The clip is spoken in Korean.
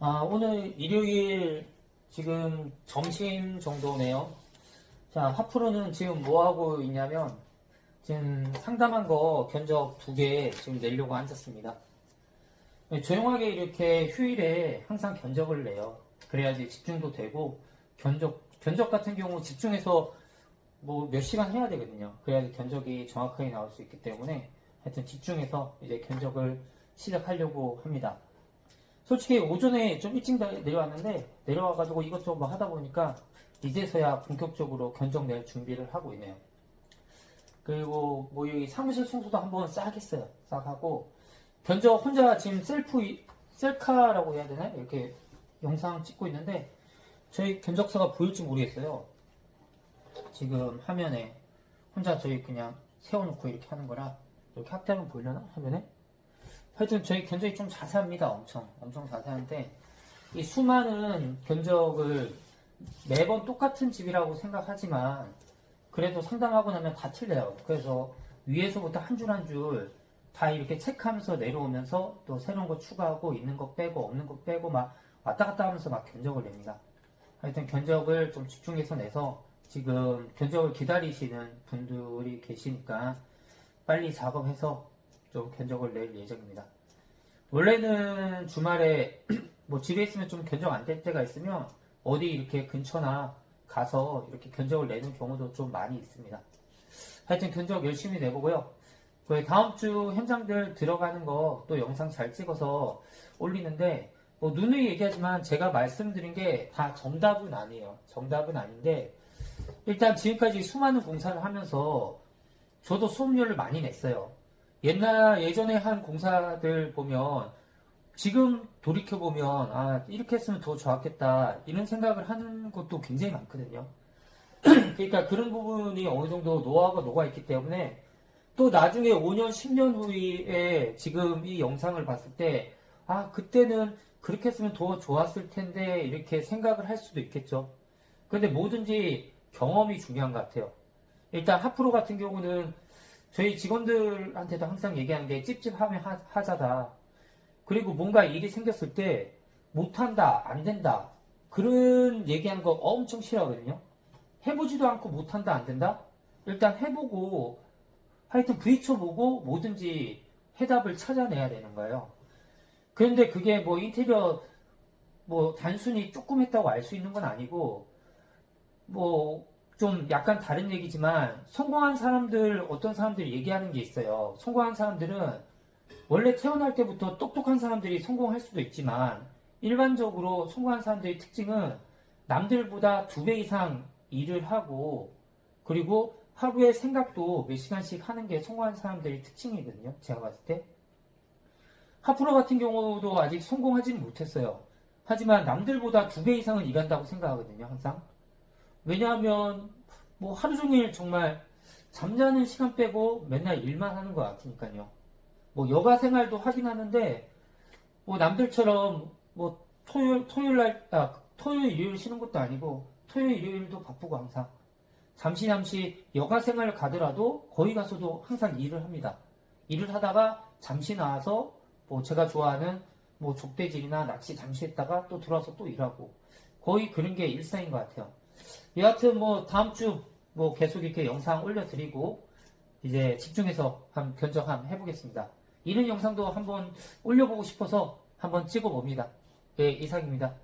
아, 오늘 일요일 지금 점심 정도네요. 자, 하프로는 지금 뭐 하고 있냐면 지금 상담한 거 견적 두 개 지금 내려고 앉았습니다. 네, 조용하게 이렇게 휴일에 항상 견적을 내요. 그래야지 집중도 되고 견적 견적 같은 경우 집중해서 뭐 몇 시간 해야 되거든요. 그래야지 견적이 정확하게 나올 수 있기 때문에 하여튼 집중해서 이제 견적을 시작하려고 합니다. 솔직히 오전에 좀 일찍 내- 내려왔는데 내려와가지고 이것저것 뭐 하다 보니까 이제서야 본격적으로 견적 낼 준비를 하고 있네요. 그리고 뭐 이 사무실 청소도 한번 싹 했어요. 싹 하고 견적 혼자 지금 셀프 이- 셀카라고 해야 되나 이렇게 영상 찍고 있는데 저희 견적서가 보일지 모르겠어요. 지금 화면에 혼자 저희 그냥 세워놓고 이렇게 하는 거라 이렇게 확대하면 보이려나 화면에? 하여튼 저희 견적이 좀 자세합니다. 엄청 엄청 자세한데 이 수많은 견적을 매번 똑같은 집이라고 생각하지만 그래도 상담하고 나면 다 틀려요. 그래서 위에서부터 한 줄 한 줄 다 이렇게 체크하면서 내려오면서 또 새로운 거 추가하고 있는 거 빼고 없는 거 빼고 막 왔다 갔다 하면서 막 견적을 냅니다. 하여튼 견적을 좀 집중해서 내서 지금 견적을 기다리시는 분들이 계시니까 빨리 작업해서 좀 견적을 낼 예정입니다. 원래는 주말에 뭐 집에 있으면 좀 견적 안 될 때가 있으면 어디 이렇게 근처나 가서 이렇게 견적을 내는 경우도 좀 많이 있습니다. 하여튼 견적 열심히 내보고요. 그 다음 주 현장들 들어가는 거 또 영상 잘 찍어서 올리는데 뭐 누누이 얘기하지만 제가 말씀드린 게 다 정답은 아니에요. 정답은 아닌데 일단 지금까지 수많은 공사를 하면서 저도 수업료를 많이 냈어요. 옛날 예전에 한 공사들 보면 지금 돌이켜 보면 아 이렇게 했으면 더 좋았겠다 이런 생각을 하는 것도 굉장히 많거든요. 그러니까 그런 부분이 어느 정도 노하우가 녹아 있기 때문에 또 나중에 5년 10년 후에 지금 이 영상을 봤을 때 아 그때는 그렇게 했으면 더 좋았을 텐데 이렇게 생각을 할 수도 있겠죠. 근데 뭐든지 경험이 중요한 것 같아요. 일단 하프로 같은 경우는 저희 직원들한테도 항상 얘기하는 게 찝찝하면 하- 하자다. 그리고 뭔가 일이 생겼을 때 못한다, 안 된다. 그런 얘기하는 거 엄청 싫어하거든요. 해보지도 않고 못한다, 안 된다? 일단 해보고, 하여튼 부딪혀보고 뭐든지 해답을 찾아내야 되는 거예요. 그런데 그게 뭐 인테리어 뭐 단순히 조금 했다고 알 수 있는 건 아니고, 뭐 좀 약간 다른 얘기지만 성공한 사람들 어떤 사람들이 얘기하는 게 있어요. 성공한 사람들은 원래 태어날 때부터 똑똑한 사람들이 성공할 수도 있지만 일반적으로 성공한 사람들의 특징은 남들보다 두 배 이상 일을 하고 그리고 하루에 생각도 몇 시간씩 하는 게 성공한 사람들의 특징이거든요. 제가 봤을 때. 하프로 같은 경우도 아직 성공하지는 못했어요. 하지만 남들보다 두 배 이상은 일한다고 생각하거든요. 항상. 왜냐하면 뭐 하루 종일 정말 잠자는 시간 빼고 맨날 일만 하는 것 같으니까요. 뭐 여가 생활도 하긴 하는데 뭐 남들처럼 뭐 토요일 토요일 날 아, 토요일 일요일 쉬는 것도 아니고 토요일 일요일도 바쁘고 항상 잠시 잠시 여가 생활 가더라도 거기 가서도 항상 일을 합니다. 일을 하다가 잠시 나와서 뭐 제가 좋아하는 뭐 족대질이나 낚시 잠시 했다가 또 들어와서 또 일하고 거의 그런 게 일상인 것 같아요. 여하튼 뭐 다음 주 뭐 계속 이렇게 영상 올려드리고 이제 집중해서 한 견적 한번 해보겠습니다. 이런 영상도 한번 올려보고 싶어서 한번 찍어봅니다. 예, 이상입니다.